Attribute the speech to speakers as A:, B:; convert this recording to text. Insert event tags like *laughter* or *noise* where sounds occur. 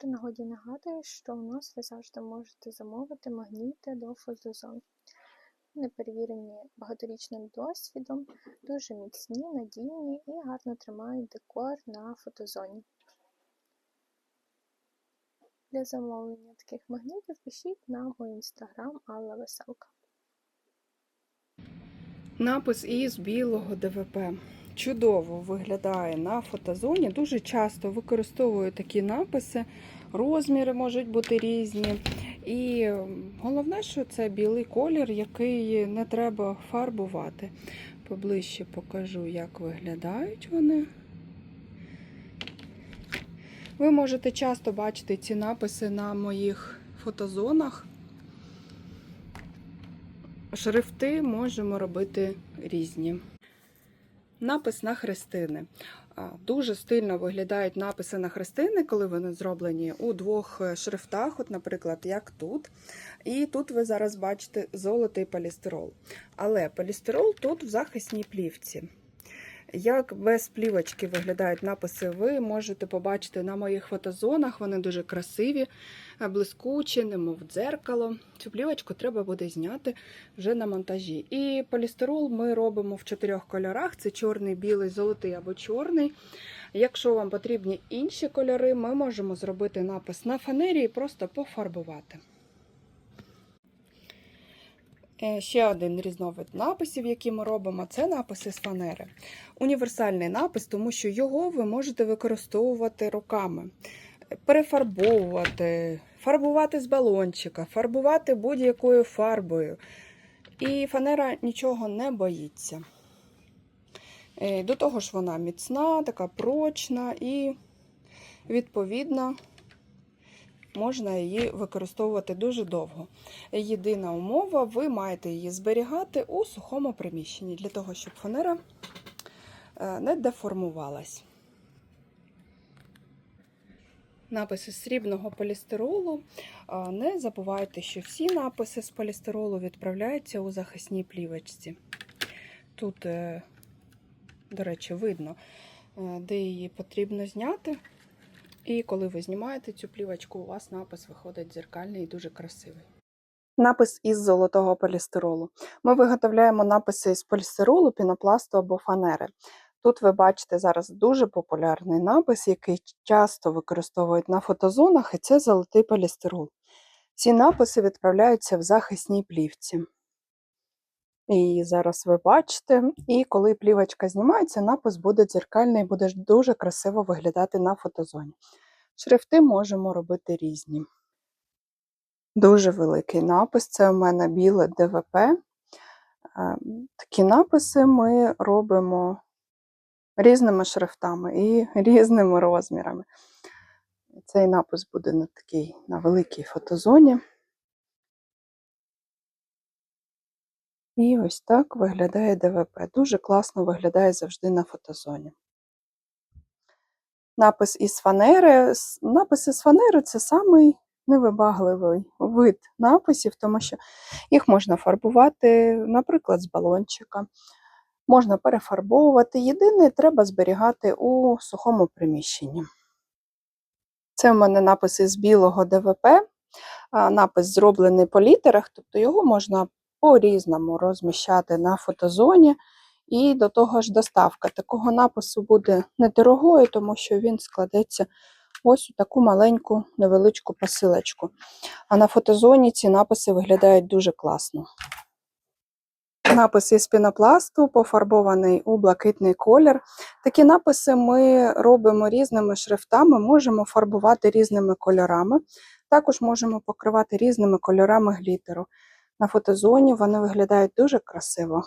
A: При нагоді нагадую, що у нас ви завжди можете замовити магніти до фотозон. Вони перевірені багаторічним досвідом, дуже міцні, надійні і гарно тримають декор на фотозоні. Для замовлення таких магнітів пишіть на мій інстаграм Алла Веселка.
B: Напис із білого ДВП. Чудово виглядає на фотозоні. Дуже часто використовую такі написи. Розміри можуть бути різні. І головне, що це білий колір, який не треба фарбувати. Поближче покажу, як виглядають вони. Ви можете часто бачити ці написи на моїх фотозонах. Шрифти можемо робити різні. Напис на хрестини. Дуже стильно виглядають написи на хрестини, коли вони зроблені у двох е, шрифтах, от, наприклад, як тут. І тут ви зараз бачите золотий полістирол. Але полістирол тут в захисній плівці. Як без плівочки виглядають написи, ви можете побачити на моїх фотозонах. Вони дуже красиві, блискучі, немов дзеркало. Цю плівочку треба буде зняти вже на монтажі. І полістирол ми робимо в чотирьох кольорах: це чорний, білий, золотий або чорний. Якщо вам потрібні інші кольори, ми можемо зробити напис на фанері і просто пофарбувати. Е, Ще один різновид написів, які ми робимо, це написи з фанери. Універсальний напис, тому що його ви можете використовувати руками, перефарбовувати, фарбувати з балончика, фарбувати будь-якою фарбою. І фанера нічого не боїться. Е, До того ж, вона міцна, така прочна і, відповідно, можна її використовувати дуже довго. Єдина умова, ви маєте її зберігати у сухому приміщенні, для того, щоб фанера е, не деформувалась. Написи срібного полістиролу. Не забувайте, що всі написи з полістиролу відправляються у захисній плівочці. Тут, е, до речі, видно, е, де її потрібно зняти. І коли ви знімаєте цю плівочку, у вас напис виходить дзеркальний і дуже красивий. Напис із золотого полістиролу. Ми виготовляємо написи із полістиролу, пінопласту або фанери. Тут ви бачите зараз дуже популярний напис, який часто використовують на фотозонах, і це золотий полістирол. Ці написи відправляються в захисній плівці. І зараз ви бачите, і коли плівочка знімається, напис буде дзеркальний буде дуже красиво виглядати на фотозоні. Шрифти можемо робити різні. Дуже великий напис. Це у мене біле ДВП. Е, Такі написи ми робимо різними шрифтами і *laughs* різними розмірами. Цей напис буде на такій на великій фотозоні. І ось так виглядає ДВП. Дуже класно виглядає завжди на фотозоні. Напис із фанери. Напис із фанери це самий невибагливий вид написів, тому що їх можна фарбувати, наприклад, з балончика. Можна перефарбовувати. Єдине, треба зберігати у сухому приміщенні. Це в мене напис із білого ДВП. Напис зроблений по літерах, тобто його можна по-різному розміщати на фотозоні. І до того ж доставка такого напису буде недорогою, тому що він складеться ось у таку маленьку невеличку посилочку. А на фотозоні ці написи виглядають дуже класно. Напис із пінопласту, пофарбований у блакитний колір. Такі написи ми робимо різними шрифтами, можемо фарбувати різними кольорами. Також можемо покривати різними кольорами глітеру. На фотозоні вони виглядають дуже красиво.